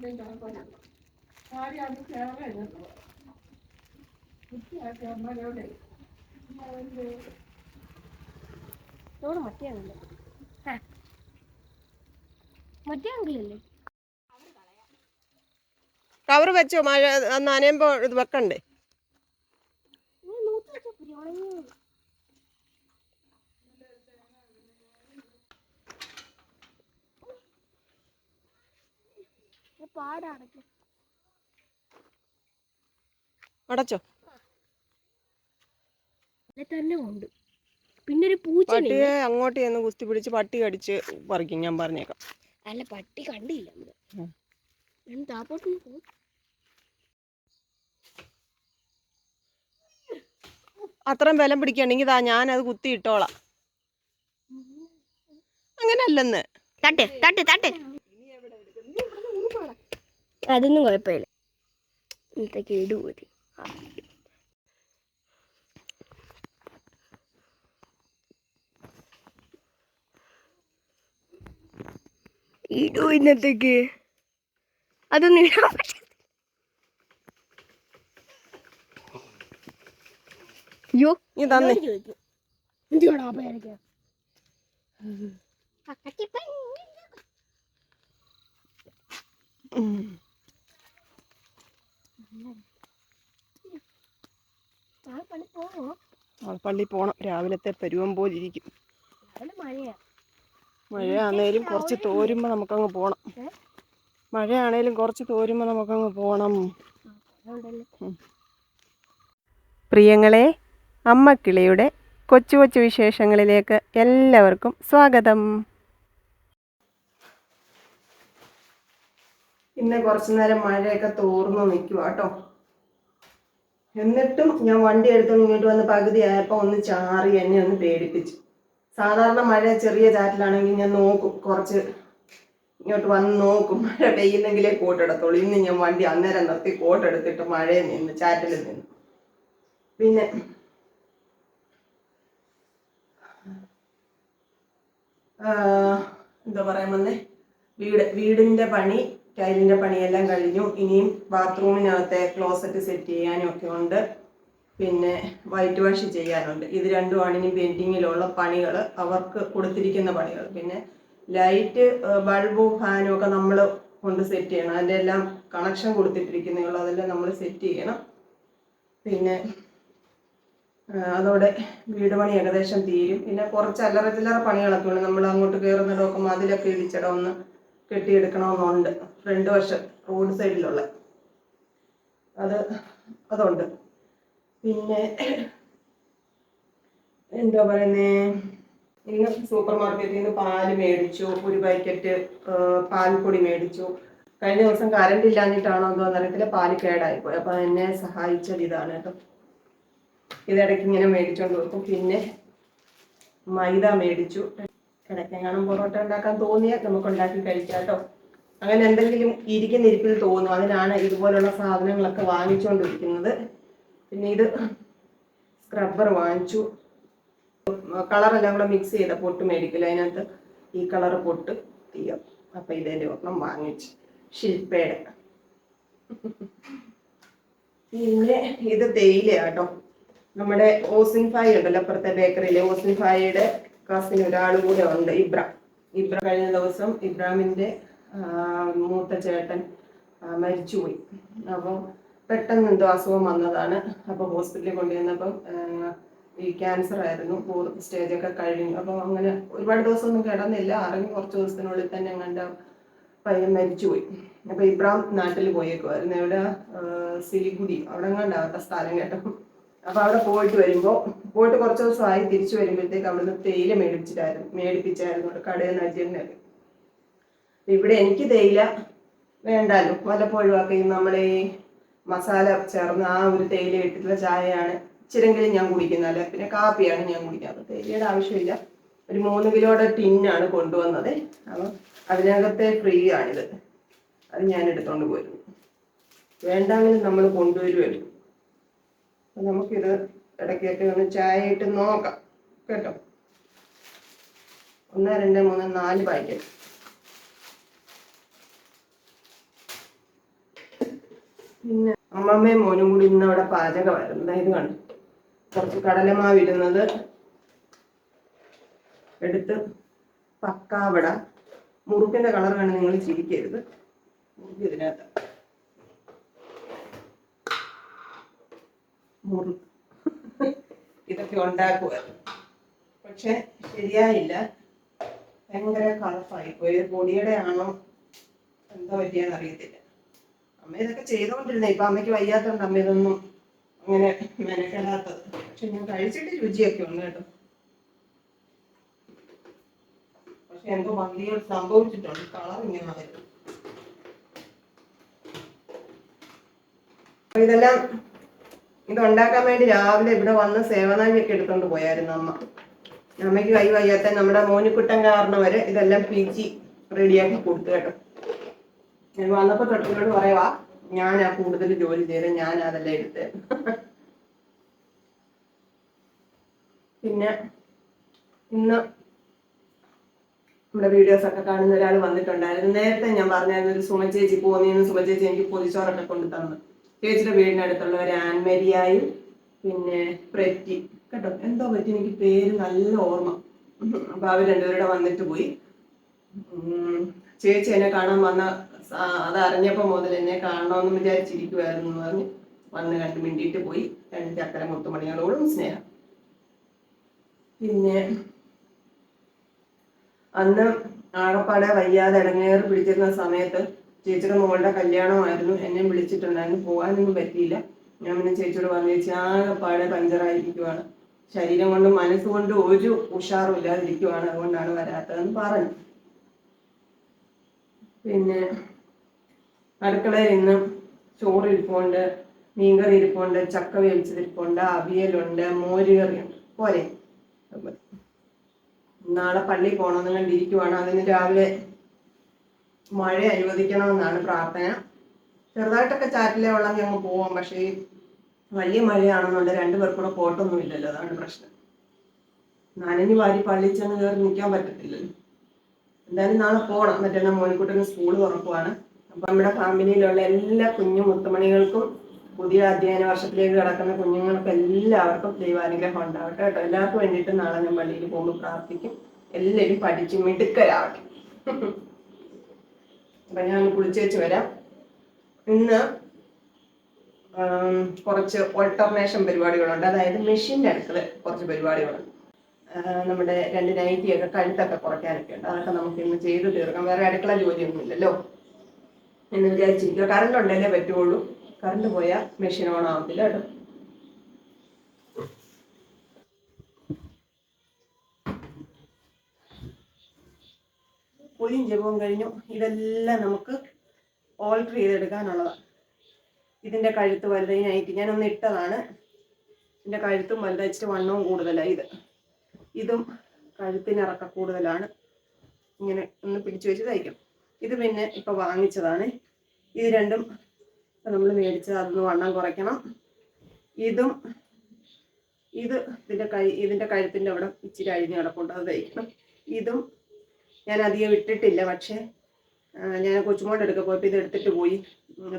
അതിന്റെ കുഴപ്പമില്ല ആരും അത് ചേർന്ന് വൃത്തിയാക്കി അമ്മയോടെ തോട് മറ്റേ അങ്കിൾ മറ്റേ അങ്കിളല്ലേ കവർ വെച്ചോ മഴ നനയുമ്പോൾ ഇത് വെക്കണ്ടേ നൂറ്റി അടച്ചോ. തന്നെ ഉണ്ട് പിന്നെ ഒരു പൂച്ച പട്ടിയെ അങ്ങോട്ട് ചെന്ന് കുസ്തി പിടിച്ച് പട്ടി കടിച്ച് പറിക്കും ഞാൻ പറഞ്ഞേക്കാം. അല്ല പട്ടി കണ്ടില്ല നമ്മൾ. താപ്പോട്ട് അത്രയും ബലം പിടിക്കണെങ്കി താ ഞാനത് കുത്തി ഇട്ടോളാം. അങ്ങനല്ലെന്ന്. തട്ട് തട്ട് തട്ട്. അതൊന്നും കുഴപ്പമില്ല. ഇന്നത്തേക്ക് കേടുപോയി ഇടൂ ഇന്നത്തേക്ക്. അതൊന്നും ഇടാൻ പറ്റില്ല അയ്യോ നീ തന്നെ. പേരൊക്കെ. പള്ളി പോണം. രാവിലത്തെ പരുവം പോലിരിക്കും മഴയാണേലും കുറച്ച് തോരുമ്പോൾ നമുക്കങ്ങ് പോണം. മഴയാണേലും കുറച്ച് തോരുമ്പോൾ നമുക്കങ്ങ് പോണം. പ്രിയങ്ങളെ അമ്മക്കിളിയുടെ കൊച്ചു കൊച്ചു വിശേഷങ്ങളിലേക്ക് എല്ലാവർക്കും സ്വാഗതം. ഇന്ന് കുറച്ചു നേരം മഴയൊക്കെ തോർന്നു നിൽക്കുക കേട്ടോ. എന്നിട്ടും ഞാൻ വണ്ടി എടുത്തോണ്ട് ഇങ്ങോട്ട് വന്ന് പകുതി ആയപ്പോൾ ഒന്ന് ചാറി എന്നെ ഒന്ന് പേടിപ്പിച്ചു. സാധാരണ മഴ ചെറിയ ചാറ്റിലാണെങ്കിൽ ഞാൻ നോക്കും കുറച്ച് ഇങ്ങോട്ട് വന്ന് നോക്കും. മഴ പെയ്യുന്നെങ്കിലേ കോട്ടെടുത്തോളൂ ഇന്ന് ഞാൻ വണ്ടി അന്നേരം നിർത്തി കോട്ടെടുത്തിട്ട് മഴയിൽ നിന്ന് ചാറ്റിൽ നിന്ന്. പിന്നെ എന്താ പറയാൻ വന്നേ? വീട് വീടിന്റെ പണി ടൈലിന്റെ പണിയെല്ലാം കഴിഞ്ഞു. ഇനിയും ബാത്റൂമിനകത്തെ ക്ലോസറ്റ് സെറ്റ് ചെയ്യാനും ഒക്കെ ഉണ്ട്. പിന്നെ വൈറ്റ് വാഷ് ചെയ്യാനുണ്ട്. ഇത് രണ്ടുമാണ് ഇനി പെയിന്റിങ്ങിലുള്ള പണികൾ അവർക്ക് കൊടുത്തിരിക്കുന്ന പണികൾ. പിന്നെ ലൈറ്റ് ബൾബും ഫാനും ഒക്കെ നമ്മൾ കൊണ്ട് സെറ്റ് ചെയ്യണം. അതിന്റെ എല്ലാം കണക്ഷൻ കൊടുത്തിട്ടിരിക്കുന്നേ ഉള്ളൂ അതെല്ലാം നമ്മൾ സെറ്റ് ചെയ്യണം. പിന്നെ അതോടെ വീട് പണി ഏകദേശം തീരും. പിന്നെ കുറച്ച് അല്ലറ ചില്ലറ പണികളൊക്കെ ഉണ്ട്. നമ്മൾ അങ്ങോട്ട് കയറുന്നിടമൊക്കെ മതിലൊക്കെ ഇടിച്ചിടം ഒന്ന് കെട്ടിയെടുക്കണമെന്നുണ്ട്. ഫ്രണ്ട് വശം റോഡ് സൈഡിലുള്ള. അത് അതുണ്ട്. പിന്നെ എന്താ പറയുന്നേ? ഇന്ന് സൂപ്പർ മാർക്കറ്റിൽ നിന്ന് പാൽ മേടിച്ചു ഒരു പാക്കറ്റ് പാൽപ്പൊടി മേടിച്ചു. കഴിഞ്ഞ ദിവസം കറണ്ട് ഇല്ലാഞ്ഞിട്ടാണോ എന്തോ അറിയത്തില്ല പാൽ കേടായിപ്പോയി. അപ്പം എന്നെ സഹായിച്ചത് ഇതാണ് കേട്ടോ. ഇതിടയ്ക്ക് ഇങ്ങനെ മേടിച്ചുകൊണ്ട് പിന്നെ മൈദ മേടിച്ചു. ഇടയ്ക്കെങ്ങാനും പൊറോട്ട ഉണ്ടാക്കാൻ തോന്നിയാൽ നമുക്ക് ഉണ്ടാക്കി കഴിക്കാം അങ്ങനെ എന്തെങ്കിലും ഇരിക്കുന്ന ഇരിപ്പിൽ തോന്നും. അതിനാണ് ഇതുപോലുള്ള സാധനങ്ങളൊക്കെ വാങ്ങിച്ചുകൊണ്ടിരിക്കുന്നത് പിന്നെ ഇത് സ്ക്രബ്ബർ വാങ്ങിച്ചു. കളറെല്ലാം കൂടെ മിക്സ് ചെയ്ത പൊട്ട് മേടിക്കില്ല അതിനകത്ത് ഈ കളർ പൊട്ട് തീയും അപ്പം ഇതിന്റെ ഒരെണ്ണം വാങ്ങിച്ചു. ശില്പയുടെ പിന്നെ ഇത് തേയില കേട്ടോ നമ്മുടെ ഓസിൻ ഫായ് ഉണ്ടല്ലോ അപ്പുറത്തെ ബേക്കറിയിലെ ഓസിൻ ഫായിയുടെ കസിൻ ഒരാൾ കൂടെ ഉണ്ട് ഇബ്ര. ഇബ്ര കഴിഞ്ഞ ദിവസം ഇബ്രാമിന്റെ മൂത്ത ചേട്ടൻ മരിച്ചുപോയി. അപ്പോൾ പെട്ടെന്ന് എന്തോ അസുഖം വന്നതാണ്. അപ്പോൾ ഹോസ്പിറ്റലിൽ കൊണ്ടുവന്നപ്പം ഈ ക്യാൻസർ ആയിരുന്നു. പൂർത്തി സ്റ്റേജൊക്കെ കഴിഞ്ഞു. അപ്പോൾ അങ്ങനെ ഒരുപാട് ദിവസമൊന്നും കിടന്നില്ല. അറിഞ്ഞ് കുറച്ച് ദിവസത്തിനുള്ളിൽ തന്നെ എങ്ങാണ്ട് പയ്യൻ മരിച്ചുപോയി. അപ്പോൾ ഇബ്രാം നാട്ടിൽ പോയേക്കുമായിരുന്നു ഇവിടെ സിലിഗുഡി. അവിടെ എങ്ങാണ്ടാവട്ടെ സ്ഥലം കേട്ടോ. അപ്പൊ അവിടെ പോയിട്ട് വരുമ്പോ പോയിട്ട് കുറച്ച് ദിവസമായി തിരിച്ചു വരുമ്പോഴത്തേക്ക് അവിടുന്ന് തേയില മേടിച്ചിട്ടായിരുന്നു മേടിപ്പിച്ചായിരുന്നു കടയിൽ നിന്ന് അജിയനൊക്കെ ഇവിടെ എനിക്ക് തേയില വേണ്ടാലും വല്ലപ്പോഴും ഒക്കെ നമ്മളെ മസാല ചേർന്ന് ആ ഒരു തേയില ഇട്ടിട്ടുള്ള ചായയാണ് ഇച്ചിരെങ്കിലും ഞാൻ കുടിക്കുന്നത് പിന്നെ കാപ്പിയാണ് ഞാൻ കുടിക്കുന്നത്. തേയിലയുടെ ആവശ്യമില്ല. ഒരു മൂന്ന് കിലോയുടെ ടിന്നാണ് കൊണ്ടുവന്നത്. അപ്പം അതിനകത്തെ ഫ്രീ ആണിത്. അത് ഞാൻ എടുത്തോണ്ട് പോയിരുന്നു. വേണ്ടെങ്കിലും നമ്മൾ കൊണ്ടുവരുമല്ലോ നമുക്കിത് ഇടയ്ക്കൊക്കെ ഒന്ന് ചായ ഇട്ട് നോക്കാം. കേട്ടോ? ഒന്ന് രണ്ട് മൂന്ന് നാല് പാക്കറ്റ്. പിന്നെ അമ്മമ്മയും മോനും കൂടി ഇന്ന് അവിടെ പാചകമായിരുന്നു. ഇത് കണ്ടു. കുറച്ച് കടലമാവ് ഇടുന്നത് എടുത്ത് പക്കാവട മുറുക്കിന്റെ കളർ കണ്ട് നിങ്ങൾ ചിരിക്കരുത്. മുറുക്ക് ഇതിനകത്ത്. മുറു ഇതൊക്കെ ഉണ്ടാക്കുമായിരുന്നു പക്ഷെ ശരിയായില്ല. ഭയങ്കര കളപ്പായി പോയി. പൊടിയുടെ ആണോ? എന്താ പറ്റിയെന്ന് അറിയത്തില്ല. അമ്മ ഇതൊക്കെ ചെയ്തോണ്ടിരുന്നേ ഇപ്പൊ അമ്മയ്ക്ക് വയ്യാത്തോണ്ട് അമ്മ ഇതൊന്നും അങ്ങനെ മെനക്കെടാത്തത്. പക്ഷെ ഞാൻ കഴിച്ചിട്ട് രുചിയൊക്കെ ഉണ്ട് കേട്ടോ. പക്ഷെ എന്തോ മന്തികൾ സംഭവിച്ചിട്ടുണ്ട്. കളർ ഇങ്ങനെ ആയിരുന്നു ഇതെല്ലാം ഇത് ഉണ്ടാക്കാൻ വേണ്ടി രാവിലെ ഇവിടെ വന്ന് സേവനാഴിയൊക്കെ എടുത്തോണ്ട് പോയായിരുന്നു അമ്മ. അമ്മയ്ക്ക് കൈ വയ്യാത്ത നമ്മുടെ മോനിക്കുട്ടൻ കാരണം വരെ ഇതെല്ലാം പീച്ചി റെഡിയാക്കി കൊടുത്തു കേട്ടോ. ഞാൻ വന്നപ്പോ തൊട്ടിനോട് പറയുവാ ഞാനാ കൂടുതൽ ജോലി ചെയ്ത് ഞാൻ അതെല്ലാം എടുത്ത് പിന്നെ ഇന്ന് നമ്മുടെ വീഡിയോസ് ഒക്കെ കാണുന്ന ഒരാൾ വന്നിട്ടുണ്ടായിരുന്നു. നേരത്തെ ഞാൻ പറഞ്ഞായിരുന്നു ഒരു സുമ ചേച്ചി പോന്നിന്ന് സുമ ചേച്ചി എനിക്ക് പൊതിച്ചോറൊക്കെ കൊണ്ടു തന്നു ചേച്ചിയുടെ വീടിനടുത്തുള്ള ഒരു ആൻമരിയായും പിന്നെ പ്രറ്റി. കേട്ടോ? എന്തോ പറ്റി? എനിക്ക് പേര് നല്ല ഓർമ്മ. അപ്പൊ അവർ രണ്ടുപേരുടെ വന്നിട്ട് പോയി. ചേച്ചി എന്നെ കാണാൻ വന്ന അത് അറിഞ്ഞപ്പോ മുതൽ എന്നെ കാണണമെന്ന് വിചാരിച്ചിരിക്കുവായിരുന്നു എന്ന് പറഞ്ഞ് വന്ന് കണ്ട് മിണ്ടിയിട്ട് പോയി. രണ്ട് ചക്കര മുത്തുമണികളോടും സ്നേഹം. പിന്നെ അന്ന് ആകപ്പാടെ വയ്യാതെ ഇടങ്ങേറ് പിടിച്ചിരുന്ന സമയത്ത് ചേച്ചിയുടെ മോളുടെ കല്യാണമായിരുന്നു. എന്നെ വിളിച്ചിട്ടുണ്ടായിരുന്നു. പോകാനൊന്നും പറ്റിയില്ല. ഞാൻ പിന്നെ ചേച്ചിയോട് പറഞ്ഞു ചേച്ചി ആകപ്പാടെ പഞ്ചറായിരിക്കുവാണ്. ശരീരം കൊണ്ടും മനസ്സുകൊണ്ടും ഒരു ഉഷാറും ഇല്ലാതിരിക്കുവാണ്. അതുകൊണ്ടാണ് വരാത്തതെന്ന് പറഞ്ഞു. പിന്നെ അടുക്കളയിൽ ഇന്ന് ചോറ് ഇരിപ്പുണ്ട് മീൻകറി ഇരിപ്പുണ്ട് ചക്ക വേവിച്ചതിരിപ്പുണ്ട് അവിയലുണ്ട് മോരുകറിയുണ്ട്. പോരെ. നാളെ പള്ളി പോകണമെന്ന് കണ്ടിരിക്കുവാണ്. അതിന് രാവിലെ മഴ അനുവദിക്കണമെന്നാണ് പ്രാർത്ഥന. ചെറുതായിട്ടൊക്കെ ചാറ്റിലെ വെള്ളം ഞങ്ങൾ പോവാം. പക്ഷേ വലിയ മഴയാണെന്നുണ്ട് രണ്ടുപേർക്കൂടെ പോട്ടൊന്നും ഇല്ലല്ലോ. അതാണ് പ്രശ്നം. നനഞ്ഞു വാരി പള്ളിയിൽ ചെന്ന് കയറി നിൽക്കാൻ പറ്റത്തില്ലല്ലോ. എന്തായാലും നാളെ പോകണം മറ്റന്നാൾ മോനിക്കുട്ടന് സ്കൂൾ തുറക്കുവാണ്. അപ്പൊ നമ്മുടെ ഫാമിലിയിലുള്ള എല്ലാ കുഞ്ഞു മുത്തുമണികൾക്കും പുതിയ അധ്യയന വർഷത്തിലേക്ക് കിടക്കുന്ന കുഞ്ഞുങ്ങൾക്കും എല്ലാവർക്കും ദൈവാനുഗ്രഹം ഉണ്ടാവട്ടെ കേട്ടോ. എല്ലാവർക്കും വേണ്ടിയിട്ട് നാളെ ഞാൻ പള്ളിയിൽ പോകുമ്പോൾ പ്രാർത്ഥിക്കും. എല്ലാവരും പഠിച്ച് മിടുക്കരാവട്ടെ. അപ്പൊ ഞാൻ കുളിച്ചേച്ച് വരാം. ഇന്ന് കുറച്ച് ഓൾട്ടർനേഷൻ പരിപാടികളുണ്ട്. അതായത് മെഷീന്റെ അടുക്കൽ കുറച്ച് പരിപാടികളുണ്ട് നമ്മുടെ രണ്ട് നൈറ്റിയൊക്കെ കഴുത്തൊക്കെ കുറയ്ക്കാനൊക്കെ ഉണ്ട്. അതൊക്കെ നമുക്ക് ഇന്ന് ചെയ്ത് തീർക്കാം. വേറെ അടുക്കള ജോലിയൊന്നും ഇല്ലല്ലോ എന്ന് വിചാരിച്ചിരിക്കുക കറണ്ട് ഉണ്ടല്ലേ പറ്റുള്ളൂ. കറണ്ട് പോയാൽ മെഷീൻ ഓൺ ആവത്തില്ല കേട്ടോ. കുളിയും ജപവും കഴിഞ്ഞു. ഇതെല്ലാം നമുക്ക് ഓൾട്ടർ ചെയ്തെടുക്കാനുള്ളതാണ് ഇതിന്റെ കഴുത്ത് വലുതായിട്ട് ഞാനൊന്ന് ഇട്ടതാണ്. ഇതിന്റെ കഴുത്തും വലുതായിച്ചിട്ട് വണ്ണവും കൂടുതലാണ് ഇത്. ഇതും കഴുത്തിനിറക്ക കൂടുതലാണ്. ഇങ്ങനെ ഒന്ന് പിടിച്ചു വെച്ച് തയ്ക്കും ഇത് പിന്നെ ഇപ്പം വാങ്ങിച്ചതാണ്. ഇത് രണ്ടും നമ്മൾ മേടിച്ചത് അതൊന്ന് വണ്ണം കുറയ്ക്കണം. ഇതും ഇത് ഇതിന്റെ കൈ ഇതിന്റെ കഴുത്തിന്റെ അവിടെ ഇച്ചിരി അഴിഞ്ഞ് കിടപ്പുണ്ട്. അത് തയ്ക്കണം ഇതും ഞാൻ അധികം വിട്ടിട്ടില്ല പക്ഷേ ഞാൻ കൊച്ചുമോണ്ട് എടുക്കാൻ പോയപ്പോൾ ഇത് എടുത്തിട്ട് പോയി.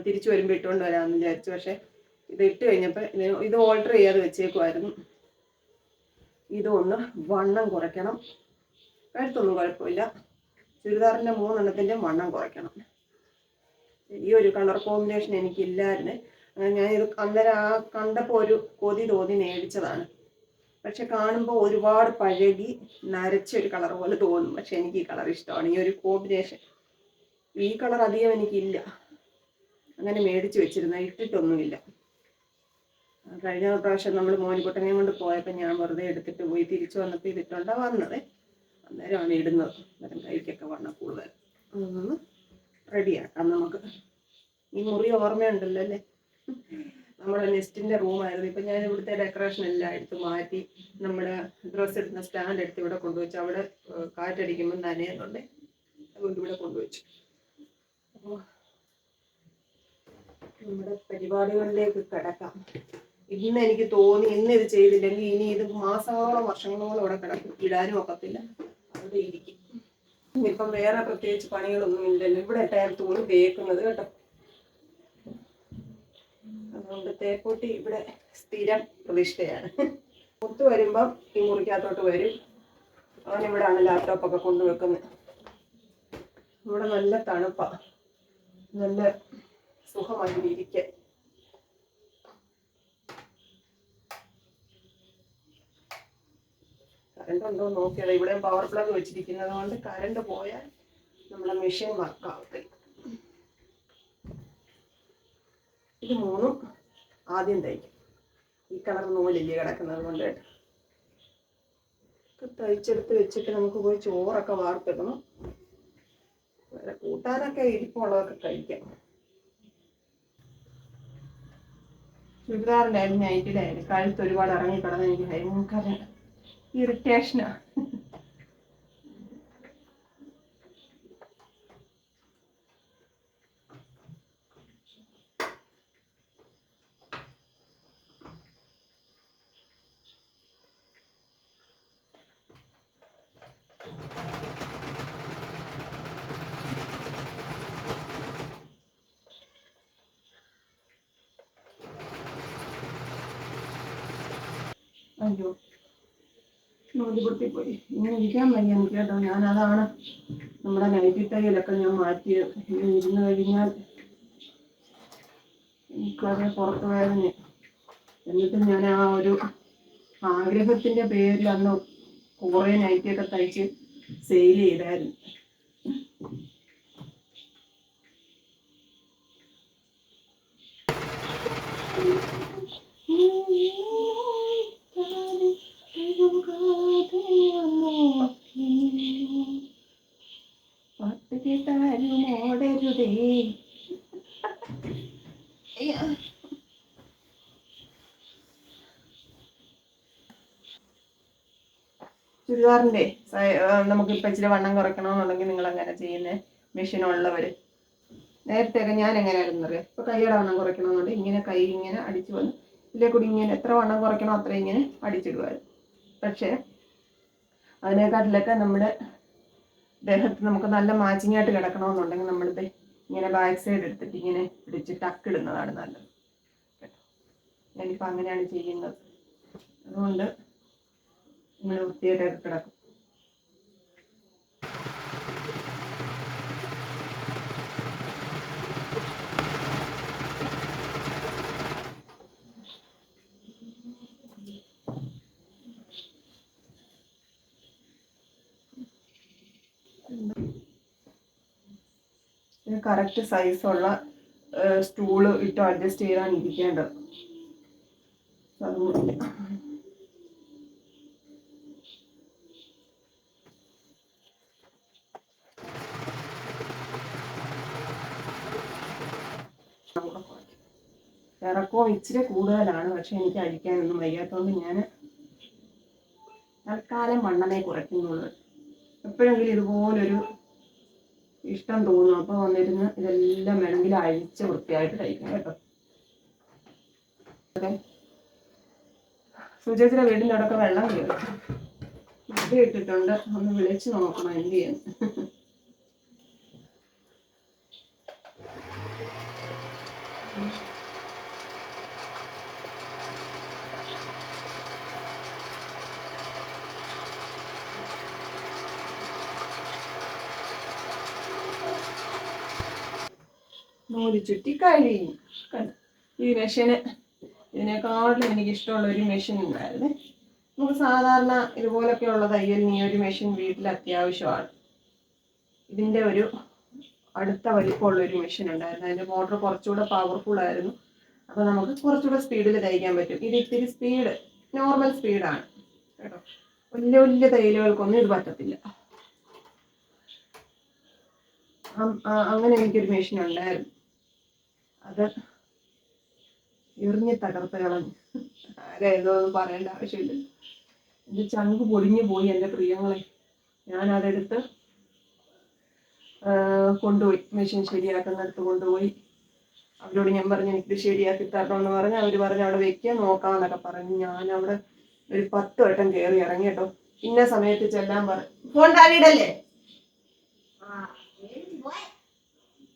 തിരിച്ചു വരുമ്പോൾ ഇട്ടുകൊണ്ട് വരാമെന്ന് വിചാരിച്ചു. പക്ഷേ ഇത് ഇട്ട് കഴിഞ്ഞപ്പോൾ ഇത് ഇത് ഓൾട്ടർ ചെയ്യാതെ വെച്ചേക്കുമായിരുന്നു ഇതൊന്ന് വണ്ണം കുറയ്ക്കണം. കഴുത്തൊന്നും കുഴപ്പമില്ല. ചുരിദാറിന്റെ മൂന്നെണ്ണത്തിന്റെ വണ്ണം കുറയ്ക്കണം. ഈ ഒരു കളർ കോമ്പിനേഷൻ എനിക്കില്ലായിരുന്നു. അങ്ങനെ ഞാൻ അന്നേരം ആ കണ്ടപ്പോൾ ഒരു കൊതി തോന്നി മേടിച്ചതാണ്. പക്ഷെ കാണുമ്പോൾ ഒരുപാട് പഴകി നരച്ച ഒരു കളർ പോലെ തോന്നും. പക്ഷെ എനിക്ക് ഈ കളർ ഇഷ്ടമാണ്. ഈ ഒരു കോമ്പിനേഷൻ. ഈ കളർ അധികം എനിക്കില്ല. അങ്ങനെ മേടിച്ച് വെച്ചിരുന്ന. ഇട്ടിട്ടൊന്നുമില്ല. കഴിഞ്ഞ പ്രാവശ്യം നമ്മൾ മോനിക്കുട്ടനെയും കൊണ്ട് പോയപ്പോൾ ഞാൻ വെറുതെ എടുത്തിട്ട് പോയി. തിരിച്ചു വന്നപ്പോൾ ഇതിട്ടുണ്ടാ വന്നത്. അന്നേരമാണ് ഇടുന്നത്. അന്നേരം കൈക്കൊക്കെ വണ്ണം കൂടുതൽ. അതൊന്ന് റെഡിയാക്കാം നമുക്ക്. ഈ മുറി ഓർമ്മയുണ്ടല്ലോ അല്ലേ? നമ്മുടെ ലിസ്റ്റിന്റെ റൂമായിരുന്നു. ഇപ്പം ഞാൻ ഇവിടുത്തെ ഡെക്കറേഷൻ എല്ലാം എടുത്ത് മാറ്റി നമ്മുടെ ഡ്രസ്സ് ഇടുന്ന സ്റ്റാൻഡ് എടുത്ത് ഇവിടെ കൊണ്ടുവച്ചു. അവിടെ കാറ്റടിക്കുമ്പം നനയുന്നുണ്ട്. അതുകൊണ്ട് ഇവിടെ കൊണ്ടുവച്ചു. അപ്പോൾ നമ്മുടെ പരിപാടികളിലേക്ക് കിടക്കാം. ഇന്ന് എനിക്ക് തോന്നി ഇന്ന് ഇത് ചെയ്തില്ലെങ്കിൽ ഇനി ഇത് മാസങ്ങളോളം വർഷങ്ങളോളം അവിടെ കിടക്കും. ഇടാനും ഒക്കത്തില്ല. അവിടെ ഇരിക്കും. ഇപ്പം വേറെ പ്രത്യേകിച്ച് പണികളൊന്നും ഇല്ലല്ലോ. ഇവിടെ ടയർ തുണി തേക്കുന്നത് കേട്ടോ. അതുകൊണ്ട് തേപ്പൂട്ടി ഇവിടെ സ്ഥിരം പ്രതിഷ്ഠയാണ്. മുത്ത് വരുമ്പോൾ ഈ മുറിക്കകത്തോട്ട് വരും. അവൻ ഇവിടെയാണ് ലാപ്ടോപ്പൊക്കെ കൊണ്ടുവെക്കുന്നത് ഇവിടെ നല്ല തണുപ്പാണ് നല്ല സുഖമായിട്ട് ഇരിക്കാൻ. കറണ്ട് ഉണ്ടോ നോക്കിയത്. ഇവിടെ പവർ പ്ലഗ് വെച്ചിരിക്കുന്നത് കൊണ്ട് കറണ്ട് പോയാൽ നമ്മുടെ മെഷീൻ വർക്കാവത്തില്ല ഇത് മൂന്നും ആദ്യം തയ്ക്കും. ഈ കളർ നൂലില്ലേ കിടക്കുന്നത് കൊണ്ട് തയ്ച്ചെടുത്ത് വെച്ചിട്ട് നമുക്ക് പോയി ചോറൊക്കെ വാർത്തെടുക്കണം കൂട്ടാനൊക്കെ ഇരിപ്പുള്ളതൊക്കെ കഴിക്കാം. ചുരിദാറിലായാലും നൈറ്റിലായാലും കഴുത്ത് ഒരുപാട് ഇറങ്ങി കിടന്ന് എനിക്ക് ഭയങ്കര ഇറിറ്റേഷനാ അയ്യോ നൂൽ പൊട്ടിപ്പോയി ഇങ്ങനെ ഇരിക്കാൻ വയ്യ എനിക്ക് കേട്ടോ. ഞാൻ അതാണ് നമ്മുടെ നൈറ്റി തയ്യലൊക്കെ ഞാൻ മാറ്റിയത്. ഇരുന്ന് കഴിഞ്ഞാൽ എനിക്കത് പുറത്തു വേദന. എന്നിട്ട് ഞാൻ ആ ഒരു ആഗ്രഹത്തിന്റെ പേരിൽ അന്ന് കുറേ നൈറ്റിയൊക്കെ തയ്ച്ച് സെയിൽ ചെയ്തായിരുന്നു. പാട്ട് കേട്ടാലും ഓടരുതേ അയ്യ. ചുരിദാറിന്റെ നമുക്ക് ഇപ്പൊ ഇച്ചിരി വണ്ണം കുറയ്ക്കണമെന്നുണ്ടെങ്കിൽ നിങ്ങൾ അങ്ങനെ ചെയ്യുന്ന? മെഷീനുള്ളവര്. നേരത്തെയൊക്കെ ഞാൻ എങ്ങനെയായിരുന്നു അറിയാം ഇപ്പൊ കൈയുടെ വണ്ണം കുറയ്ക്കണമെന്നുണ്ടെങ്കിൽ ഇങ്ങനെ കൈ ഇങ്ങനെ അടിച്ചു വന്ന് ഇതിലെ കൂടി ഇങ്ങനെ എത്ര വണ്ണം കുറയ്ക്കണോ അത്ര ഇങ്ങനെ അടിച്ചിടുമായിരുന്നു പക്ഷേ അതിനെക്കാട്ടിലൊക്കെ നമ്മുടെ ദേഹത്ത് നമുക്ക് നല്ല മാച്ചിങ് ആയിട്ട് കിടക്കണമെന്നുണ്ടെങ്കിൽ നമ്മളിത് ഇങ്ങനെ ബാക്ക് സൈഡ് എടുത്തിട്ട് ഇങ്ങനെ പിടിച്ച് ടക്കിടുന്നതാണ് നല്ലത്. ഞാനിപ്പോൾ അങ്ങനെയാണ് ചെയ്യുന്നത്. അതുകൊണ്ട് നിങ്ങൾ വൃത്തിയായിട്ട് കിടക്കും. കറക്റ്റ് സൈസുള്ള സ്റ്റൂൾ ഇട്ട് അഡ്ജസ്റ്റ് ചെയ്താണ് ഇരിക്കേണ്ടത്. ഇറക്കവും ഇച്ചിരി കൂടുതലാണ് പക്ഷെ എനിക്ക് അഴിക്കാനൊന്നും വയ്യാത്തതുകൊണ്ട് ഞാൻ തൽക്കാലം വണ്ണമേ കുറയ്ക്കുന്നുള്ളൂ. എപ്പോഴെങ്കിലും ഇതുപോലൊരു ഇഷ്ടം തോന്നും അപ്പോൾ വന്നിരുന്ന് ഇതെല്ലാം വേണമെങ്കിൽ അഴിച്ച് വൃത്തിയായിട്ട് കഴിക്കാം കേട്ടോ. അതെ സുചേച്ചിയുടെ വീടിന്റെ വെള്ളം കയറി. ഇട്ടിട്ടുണ്ട്. ഒന്ന് വിളിച്ച് നോക്കണം എന്ത് ചെയ്യുന്നു നൂൽ ചുറ്റി കഴിയും? ഈ മെഷീന് ഇതിനേക്കാളും എനിക്ക് ഇഷ്ടമുള്ള ഒരു മെഷീൻ ഉണ്ടായിരുന്നു. നമുക്ക് സാധാരണ ഇതുപോലൊക്കെ ഉള്ള തയ്യലിന് ഈ ഒരു മെഷീൻ വീട്ടിൽ അത്യാവശ്യമാണ്. ഇതിന്റെ ഒരു അടുത്ത വലിപ്പമുള്ള ഒരു മെഷീൻ ഉണ്ടായിരുന്നു. അതിന്റെ മോട്ടർ കുറച്ചുകൂടെ പവർഫുൾ ആയിരുന്നു. അപ്പോൾ നമുക്ക് കുറച്ചുകൂടെ സ്പീഡിൽ തയ്ക്കാൻ പറ്റും. ഇത് ഇത്തിരി സ്പീഡ് നോർമൽ സ്പീഡാണ് കേട്ടോ? വലിയ വലിയ തയ്യലുകൾക്കൊന്നും ഇത് പറ്റത്തില്ല. അങ്ങനെ എനിക്കൊരു മെഷീൻ ഉണ്ടായിരുന്നു. അത് എറിഞ്ഞ് തകർത്ത് കളഞ്ഞു. ആരായതോ ഒന്നും പറയേണ്ട ആവശ്യമില്ല. എന്റെ ചങ്ക് പൊടിഞ്ഞു പോയി എന്റെ പ്രിയങ്ങളെ. ഞാൻ അതെടുത്ത് ആ, കൊണ്ടുപോയി. മെഷീൻ ശരിയാക്കുന്നിടത്ത് കൊണ്ടുപോയി. അവരോട് ഞാൻ പറഞ്ഞു എനിക്ക് ശരിയാക്കി തരണമെന്ന് പറഞ്ഞ് അവർ പറഞ്ഞു അവിടെ വെക്കാൻ നോക്കാമെന്നൊക്കെ പറഞ്ഞു. ഞാൻ അവിടെ ഒരു പത്ത് വട്ടം കയറി ഇറങ്ങി കേട്ടോ. ഇന്ന സമയത്ത് ചെല്ലാൻ പറഞ്ഞു ഫോൺ താഴെയിടല്ലേ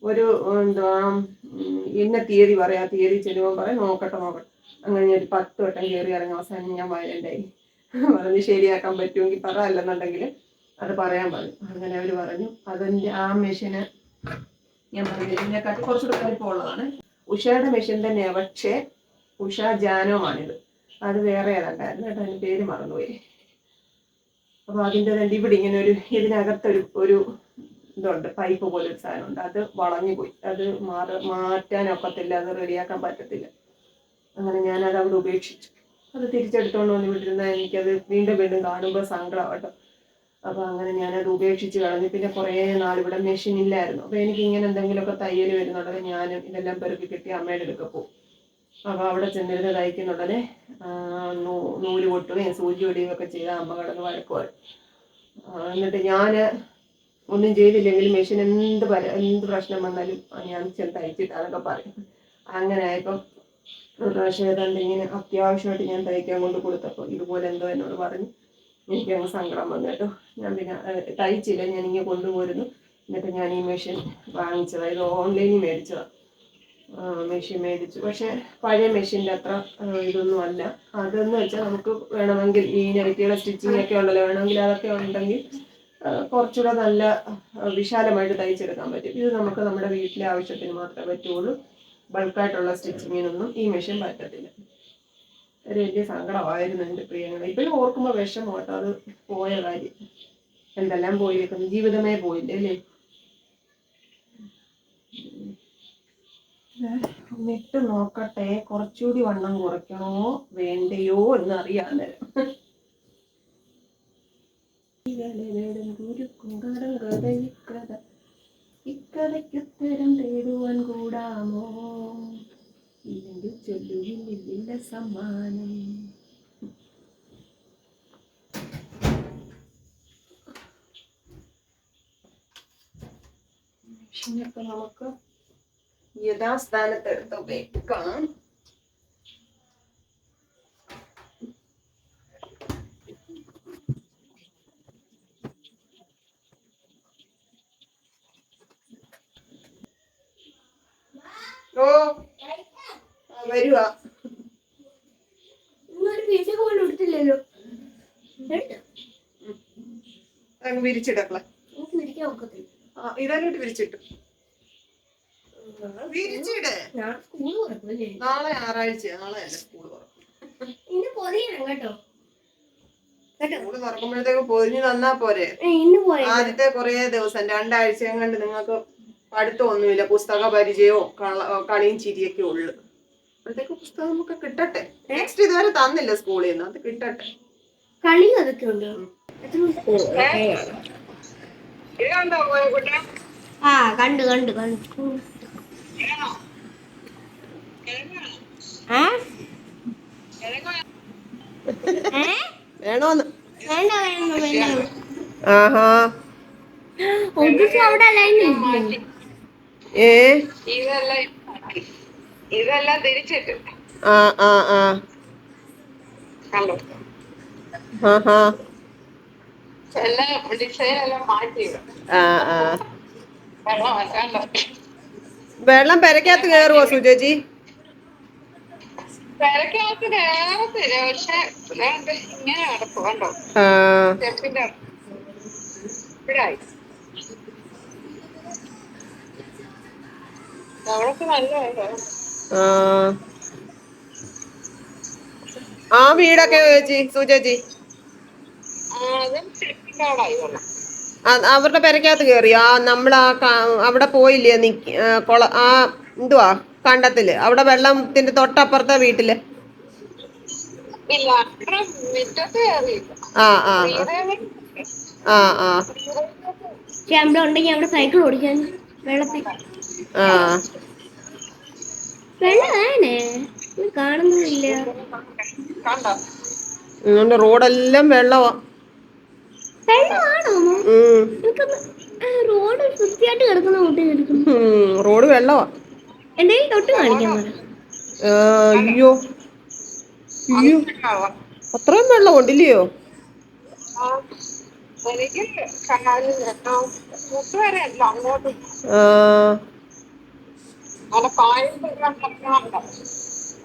ഒരു എന്താ ഇന്ന തീയതി പറയാം തീയതി ചെല്ലുമ്പോൾ പറയാം നോക്കട്ടെ നോക്കട്ടെ അങ്ങനെ ഒരു പത്ത് വട്ടം കയറി ഇറങ്ങി അവസാനം ഞാൻ വയലന്റായി പറഞ്ഞ് ശരിയാക്കാൻ പറ്റുമെങ്കിൽ പറ അല്ലെന്നുണ്ടെങ്കിൽ അത് പറയാൻ പറഞ്ഞു. അങ്ങനെ അവർ പറഞ്ഞു. അതിന്റെ ആ മെഷീന് ഞാൻ പറഞ്ഞു ഇതിനെക്കാട്ടി കുറച്ചുകൂടെ വലിപ്പമുള്ളതാണ് ഉഷയുടെ മെഷീൻ തന്നെ പക്ഷേ ഉഷ ജാനോമാണിത് അത് വേറെ ഏതാണ്ടായിരുന്നു കേട്ടോ അതിന്റെ പേര് മറന്നുപോയി. അപ്പോൾ അതിന്റെ രണ്ട് ഇവിടെ ഇങ്ങനെ ഒരു ഇതിനകത്തൊരു ഒരു ഇതുണ്ട് പൈപ്പ് പോലെ ഒരു സാധനമുണ്ട്. അത് വളഞ്ഞു പോയി. അത് മാറ മാറ്റാനൊക്കത്തില്ല അത് റെഡിയാക്കാൻ പറ്റത്തില്ല. അങ്ങനെ ഞാനത് അവിടെ ഉപേക്ഷിച്ചു. അത് തിരിച്ചെടുത്തോണ്ട് വന്ന് വിട്ടിരുന്ന എനിക്കത് വീണ്ടും വീണ്ടും കാണുമ്പോൾ സങ്കടം കേട്ടോ അപ്പോൾ അങ്ങനെ ഞാനത് ഉപേക്ഷിച്ച് കളഞ്ഞു. പിന്നെ കുറേ നാൾ ഇവിടെ മെഷീൻ ഇല്ലായിരുന്നു. അപ്പോൾ എനിക്ക് ഇങ്ങനെ എന്തെങ്കിലുമൊക്കെ തയ്യൽ വരുന്നുണ്ടെങ്കിൽ ഞാനും ഇതെല്ലാം പെറുക്കി കിട്ടി അമ്മയുടെ അടുക്ക പോകും അപ്പോൾ അവിടെ ചെന്നിരുന്ന് തയ്ക്കുന്നുടനെ നൂൽ പൊട്ടുകയും സൂചി ഒടിയുകയൊക്കെ ചെയ്ത അമ്മ കിടന്ന് വഴക്കുമായി എന്നിട്ട് ഞാൻ ഒന്നും ചെയ്തില്ലെങ്കിൽ മെഷീൻ എന്ത് എന്ത് പ്രശ്നം വന്നാലും ഞാൻ ചെന്ന് തയ്ച്ചിട്ടാന്നൊക്കെ പറയും. അങ്ങനെ ആയപ്പം ഒരു പ്രാവശ്യം ഏതാണ്ട് ഇങ്ങനെ അത്യാവശ്യമായിട്ട് ഞാൻ തയ്ക്കാൻ കൊണ്ട് കൊടുത്തപ്പോൾ ഇതുപോലെ എന്തോ എന്നോട് പറഞ്ഞു. എനിക്ക് അങ്ങ് സങ്കടം വന്നു കേട്ടോ. ഞാൻ പിന്നെ തയ്ച്ചില്ല. ഞാൻ ഇങ്ങനെ കൊണ്ടുപോരുന്നു. എന്നിട്ട് ഞാൻ ഈ മെഷീൻ വാങ്ങിച്ചതാണ് ഇത് ഓൺലൈനിൽ മേടിച്ചതാണ് മെഷീൻ മേടിച്ചു. പക്ഷേ പഴയ മെഷീന്റെ അത്ര ഇതൊന്നും അല്ല. അതെന്ന് വെച്ചാൽ നമുക്ക് വേണമെങ്കിൽ ഈ നൈറ്റിയുടെ സ്റ്റിച്ചിങ് ഒക്കെ ഉണ്ടല്ലോ. വേണമെങ്കിൽ അതൊക്കെ ഉണ്ടെങ്കിൽ കുറച്ചുകൂടെ നല്ല വിശാലമായിട്ട് തയ്ച്ചെടുക്കാൻ പറ്റും. ഇത് നമുക്ക് നമ്മുടെ വീട്ടിലെ ആവശ്യത്തിന് മാത്രമേ പറ്റുള്ളൂ. ബൾക്കായിട്ടുള്ള സ്റ്റിച്ചിങ്ങിനൊന്നും ഈ മെഷീൻ പറ്റത്തില്ല. ഒരു വലിയ സങ്കടമായിരുന്നു എന്റെ പ്രിയങ്ങളെ. ഇപ്പോഴും ഓർക്കുമ്പോൾ വിഷമം കേട്ടോ അത് പോയ കാര്യം. എന്തെല്ലാം പോയിരിക്കുന്നു? ജീവിതമേ പോയില്ലേ അല്ലേ? ഒന്നിട്ട് നോക്കട്ടെ കുറച്ചുകൂടി വണ്ണം കുറയ്ക്കണോ വേണ്ടയോ എന്ന് അറിയാൻ നേരം ഇക്കഥയ്ക്കുത്തരം തേടുവാൻ കൂടാമോ? ഇല്ലെങ്കിൽ ചൊല്ലുവില്ല സമ്മാനം. നമുക്ക് യഥാസ്ഥാനത്ത് എടുത്ത് ഓ. പോലും എടുത്തില്ലല്ലോ. അങ്ങ് വിരിച്ചിടക്കള. ഇതായിട്ട് വിരിച്ചിട്ടു. വിരിച്ചിട്. നാളെ ഞായറാഴ്ച നാളെ അല്ല സ്കൂൾ തുറക്കും. ഇന്ന് പൊതിയണം കേട്ടോ. സ്കൂൾ തുറക്കുമ്പോഴത്തേക്ക് പൊതിഞ്ഞു തന്നാ പോരെ. ആദ്യത്തെ കൊറേ ദിവസം രണ്ടാഴ്ചയും കണ്ട് നിങ്ങൾക്ക് പഠിത്തമൊന്നുമില്ല. പുസ്തക പരിചയവും കള- കളിയും ചിരിയൊക്കെ ഉള്ളു. അപ്പോഴത്തേക്ക് പുസ്തകം നമുക്ക് കിട്ടട്ടെ. നെക്സ്റ്റ് ഇതുവരെ തന്നില്ല സ്കൂളിൽ നിന്ന്. അത് കിട്ടട്ടെ. കളി അതൊക്കെ ഉണ്ട്? ആ കണ്ടു കണ്ടു കണ്ടു. ആ? ഏ? വേണോന്ന്. വേണ്ട വേണ്ട വേണ്ട. ആഹാ. ഒന്നും അവിടെ ലൈൻ ഏ? ഇതെല്ലാം തിരിച്ചിട്ട് ആ ആ ആ. ആ ആ. വെള്ളം പെരക്കകത്ത് കയറുവോ സുജേജി? കയറത്തില്ല പക്ഷെ ഇങ്ങനെ നടക്കും കണ്ടോ? ആ ആ. ആ വീടൊക്കെ ചേച്ചി സുചേച്ചി? അവരുടെ പെരക്കകത്ത് കയറി ആ നമ്മൾ ആ അവിടെ പോയില്ലേ കൊള ആ എന്തുവാ കണ്ടത്തിൽ. അവിടെ വെള്ളത്തിന്റെ തൊട്ടപ്പുറത്തെ വീട്ടിൽ. ആ ആ ആ. ആ ഉണ്ടെങ്കിൽ അവിടെ സൈക്കിൾ ഓടിക്കാൻ വെള്ളത്തിൽ ആ. വെള്ളമാണേ. കാണുന്നില്ല കണ്ടോ? അതുകൊണ്ട് റോഡെല്ലാം വെള്ളമാ റോഡ് വൃത്തിയായിട്ട് കിടക്കുന്ന കൂട്ടി റോഡ് വെള്ളമാ എന്തെങ്കിലും തൊട്ട് കാണിക്കാൻ അയ്യോ. അയ്യോ. അത്രയും വെള്ളം ഉണ്ടില്ലയോ ആ, എനിക്ക് അങ്ങോട്ട് ആ നല്ല പായസം കണ്ടോ കണ്ടോ പായൽ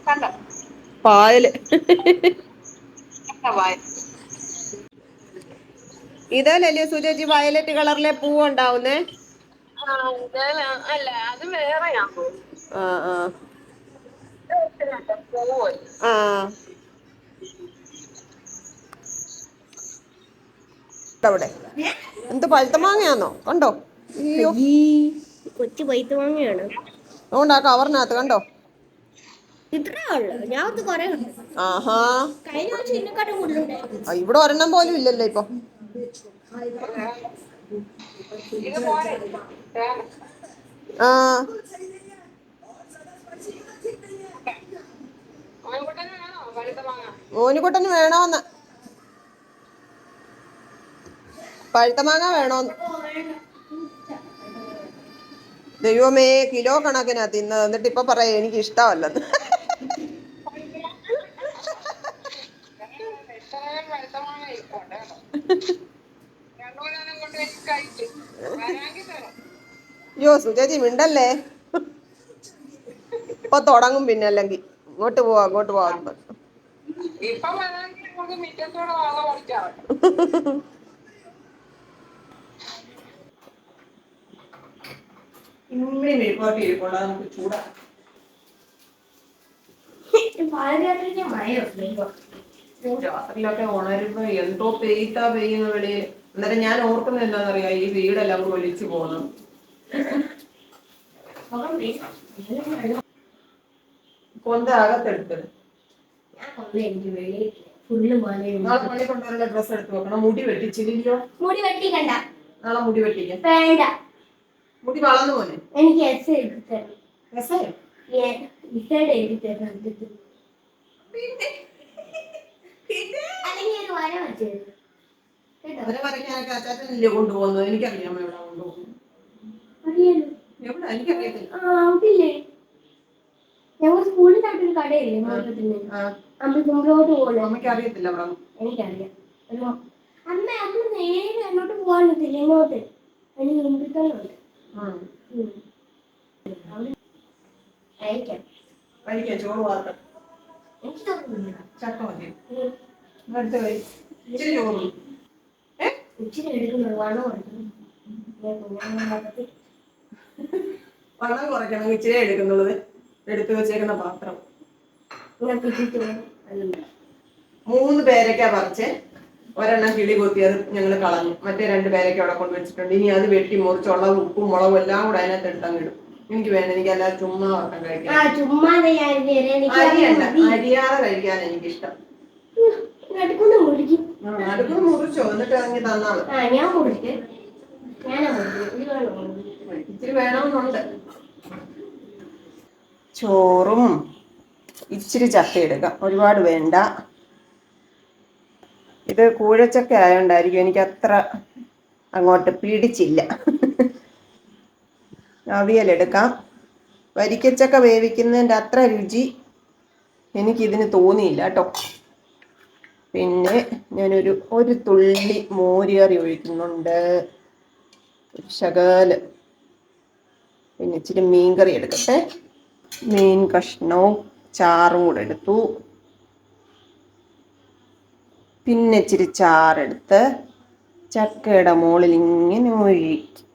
കണ്ടോ? പായസം ഇതല്ലേ സുജേജി വയലറ്റ് കളറിലെ പൂവ് ഉണ്ടാവുന്നേ ആ ഇത് അല്ല അത് വേറെയാ ആ ആ. ആ. അവിടെ എന്ത് പഴുത്ത മാങ്ങയാന്നോ? കണ്ടോ? കൊച്ചു പഴുത്ത വാങ്ങയാണ് അതുകൊണ്ട് ആ കവറിനകത്ത് കണ്ടോ. ആഹാ. ഇവിടെ ഒരെണ്ണം പോലും ഇല്ലല്ലോ ഇപ്പൊ. ആ. മോനുകുട്ടന് വേണോന്ന്. പഴുത്ത മാങ്ങ വേണോന്ന്. ദൈവമേ കിലോ കണക്കിനാ തിന്നത്. എന്നിട്ട് ഇപ്പൊ പറയാ എനിക്ക് ഇഷ്ടമല്ലെന്ന് യോ സുചേച്ചി മിണ്ടല്ലേ? ഇപ്പൊ തുടങ്ങും പിന്നെ അല്ലെങ്കിൽ ഇങ്ങോട്ട് പോവാ അങ്ങോട്ട് പോവാ. നമുക്ക് മിറ്റത്തൂടെ വെള്ളം നമുക്ക് രാത്രിയിലൊക്കെ ഉണരുമ്പോ എന്തോ പെയ്ത്താ പെയ്യുന്ന വെളി അന്നേരം ഞാൻ ഓർക്കുന്നത് എന്താണെന്നറിയാം ഈ വീടെല്ലാം കൂടെ ഒലിച്ചു പോകണം കൊന്ത അകത്തെടുത്തത് നാളെ പള്ളി ഡ്രസ്സ് എടുത്ത് വെക്കണം. മുടി വെട്ടിച്ചില്ലയോ മുടി വെട്ടിക്കണ്ട. നാളെ മുടി വെട്ടിക്കാം. വേണ്ട മുടി വളർന്നു പോലെ എനിക്ക് എസ് എഴുതി തരണം എസ് ഇസയുടെ എഴുതി തരണം. അല്ലെങ്കിൽ ഒരു വര വെച്ചത് കേട്ടോ? അവരെ വരയ്ക്കാനൊക്കെ അച്ചാച്ചനല്ലേ കൊണ്ടുപോകുന്നത്? എനിക്കറിയാം എവിടെ അറിയാലോ? എവിടെ? എനിക്കറിയത്തില്ല. ഞങ്ങൾ സ്കൂളിൽ ഒരു കടയില്ലേ അമ്മയ്ക്ക് അറിയത്തില്ല അവിടെ. എനിക്കറിയാം. അമ്മ അമ്മ നേരെ അങ്ങോട്ട് പോകാൻ പറ്റില്ല ഇങ്ങോട്ട്. എനിക്ക് മുമ്പിൽ തന്നെ അയക്കാം കഴിക്കാൻ ചോറ് വാർത്ത എനിക്ക് തോന്നുന്നില്ല ചക്ക മതി. അടുത്ത കൈ ഇച്ചിരി ചോറ് ഇച്ചിരി വണ്ണം കുറയ്ക്കണം ഇച്ചിരി എടുക്കുന്നുള്ളത്. എടുത്തു വെച്ചേക്കുന്ന പാത്രം. മൂന്ന് പേരൊക്കെ പറിച്ച്. ഒരെണ്ണം കിളി കൊത്തിയത് ഞങ്ങൾ കളഞ്ഞു. മറ്റേ രണ്ട് പേരൊക്കെ അവിടെ കൊണ്ട് വെച്ചിട്ടുണ്ട്. ഇനി അത് വെട്ടി മുറിച്ചുള്ള ഉപ്പും മുളകും എല്ലാം കൂടെ അതിനകത്ത് എടുത്തങ്ങ് ഇടും. എനിക്ക് വേണം എനിക്ക് അല്ലാതെ ചുമ്മാ വർക്കം കഴിക്കാം കഴിക്കാൻ. അരിയാതെ കഴിക്കാൻ എനിക്കിഷ്ടം. മുറിച്ചോ എന്നിട്ട് ഇറങ്ങി. ഇച്ചിരി വേണമെന്നുണ്ട്. ചോറും ഇച്ചിരി ചക്ക എടുക്കാം ഒരുപാട് വേണ്ട. ഇത് കൂഴച്ചക്ക ആയതുകൊണ്ടായിരിക്കും എനിക്ക് അത്ര അങ്ങോട്ട് പിടിച്ചില്ല. അവിയലെടുക്കാം. വരിക്കച്ചക്ക വേവിക്കുന്നതിന്റെ അത്ര രുചി എനിക്കിതിന് തോന്നിയില്ല കേട്ടോ. പിന്നെ ഞാനൊരു ഒരു തുള്ളി മോരുകറി ഒഴിക്കുന്നുണ്ട്. ശകലം. പിന്നെ ഇച്ചിരി മീൻകറി എടുക്കട്ടെ. മീൻ കഷ്ണവും ചാറും കൂടെ എടുത്തു. പിന്നെ ഇച്ചിരി ചാറെടുത്ത് ചക്കയുടെ മുകളിൽ ഇങ്ങനെ ഒഴിക്കും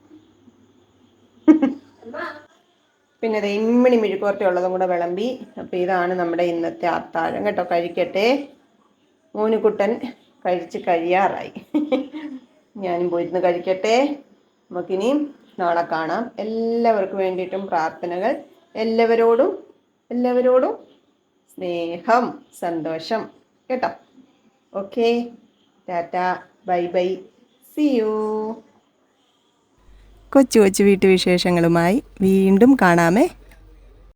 പിന്നെ അത് ഇമ്മിണി മെഴുക്കുവരട്ടി ഉള്ളതും കൂടെ വിളമ്പി. അപ്പം ഇതാണ് നമ്മുടെ ഇന്നത്തെ അത്താഴം കേട്ടോ. കഴിക്കട്ടെ. മോനുകുട്ടൻ കഴിച്ച് കഴിയാറായി. ഞാനും പോയിരുന്ന് കഴിക്കട്ടെ. നമുക്കിനിയും നാളെ കാണാം. എല്ലാവർക്കും വേണ്ടിയിട്ടും പ്രാർത്ഥനകൾ. എല്ലാവരോടും എല്ലാവരോടും സ്നേഹം സന്തോഷം. കേട്ടോ. Okay tata bye bye see you കൊച്ചു കൊച്ചു വീട്ടുവിശേഷങ്ങളുമായി വീണ്ടും കാണാമേ.